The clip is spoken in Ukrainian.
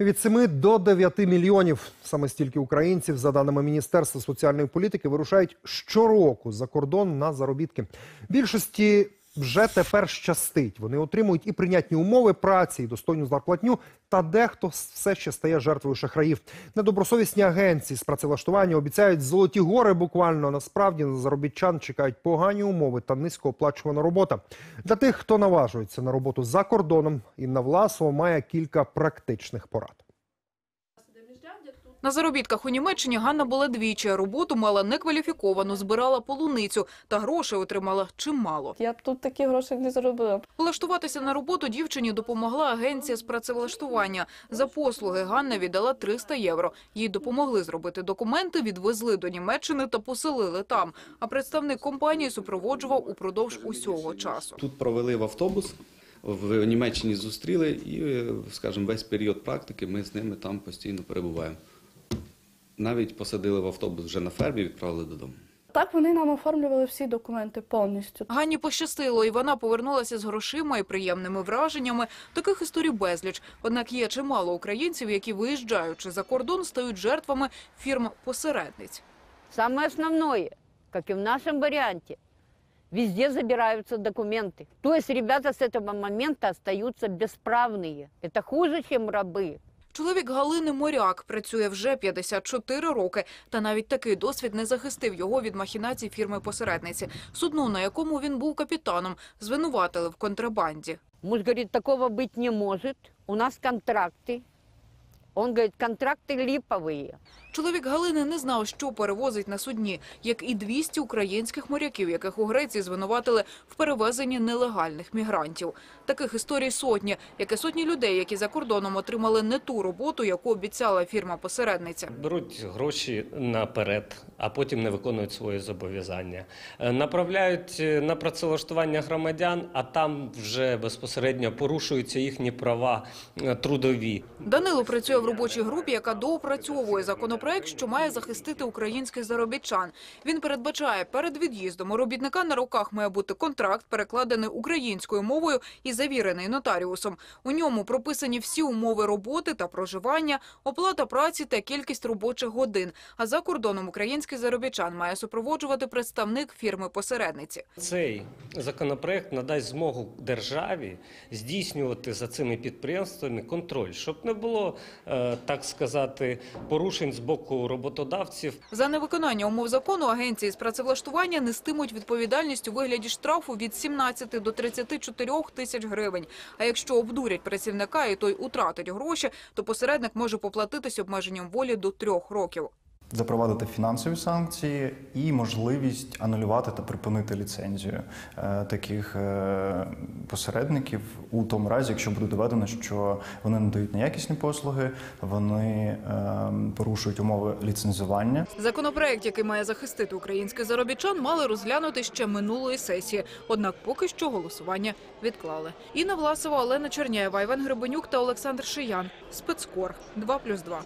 Від 7 до 9 мільйонів саме стільки українців, за даними Міністерства соціальної політики, вирушають щороку за кордон на заробітки. Більшості вже тепер щастить. Вони отримують і прийнятні умови праці, і достойну зарплатню. Та дехто все ще стає жертвою шахраїв. Недобросовісні агенції з працевлаштування обіцяють золоті гори. Буквально насправді на заробітчан чекають погані умови та низькооплачувана робота. Для тих, хто наважується на роботу за кордоном, Інна Власова має кілька практичних порад. На заробітках у Німеччині Ганна була двічі. Роботу мала некваліфіковану, збирала полуницю та грошей отримала чимало. Я тут такі гроші не заробила. Влаштуватися на роботу дівчині допомогла агенція з працевлаштування. За послуги Ганна віддала 300 євро. Їй допомогли зробити документи, відвезли до Німеччини та поселили там. А представник компанії супроводжував упродовж усього часу. Тут провели в автобус, в Німеччині зустріли і, е, скажімо, весь період практики ми з ними там постійно перебуваємо Навіть посадили в автобус вже на фермі, відправили додому. Так вони нам оформлювали всі документи повністю. Ганні пощастило, і вона повернулася з грошима і приємними враженнями. Таких історій безліч. Однак є чимало українців, які, виїжджаючи за кордон, стають жертвами фірм-посередниць. Самое основное, как и в нашем варианте, везде забираются документы. То есть ребята с этого момента остаются бесправные. Это хуже, чем рабы. Чоловік Галини Моряк працює вже 54 роки, та навіть такий досвід не захистив його від махінацій фірми-посередниці. Судно, на якому він був капітаном, звинуватили в контрабанді. Муж говорить, такого бути не може. У нас контракты. Он говорит, контракты липовые. Чоловік Галини не знав, що перевозить на судні, як і 200 українських моряків, яких у Греції звинуватили в перевезенні нелегальних мігрантів. Таких історій сотні, як і сотні людей, які за кордоном отримали не ту роботу, яку обіцяла фірма-посередниця. Беруть гроші наперед, а потім не виконують свої зобов'язання. Е, Направляють е, на працевлаштування громадян, а там вже безпосередньо порушуються їхні права е, трудові. Данило працює в робочій групі, яка доопрацьовує законопроект, що має захистити українських заробітчан. Він передбачає, перед від'їздом у робітника на руках має бути контракт, перекладений українською мовою і завірений нотаріусом. У ньому прописані всі умови роботи та проживання, оплата праці та кількість робочих годин. А за кордоном український заробітчан має супроводжувати представник фірми-посередниці. Цей законопроект надасть змогу державі здійснювати за цими підприємствами контроль, щоб не було, е, так сказати, порушень з боку роботодавців За невиконання умов закону агенції з працевлаштування нестимуть відповідальність у вигляді штрафу від 17 до 34 тисяч гривень. А якщо обдурять працівника і той утратить гроші, то посередник може поплатитись обмеженням волі до трьох років. Запровадити фінансові санкції і можливість анулювати та припинити ліцензію е, таких е, посередників у тому разі, якщо буде доведено, що вони надають неякісні послуги, вони е, порушують умови ліцензування. Законопроект, який має захистити українських заробітчан, мали розглянути ще минулої сесії. Однак поки що голосування відклали. Інна Власова, Олена Черняєва, Іван Гребенюк та Олександр Шиян. Спецкор 2+,2.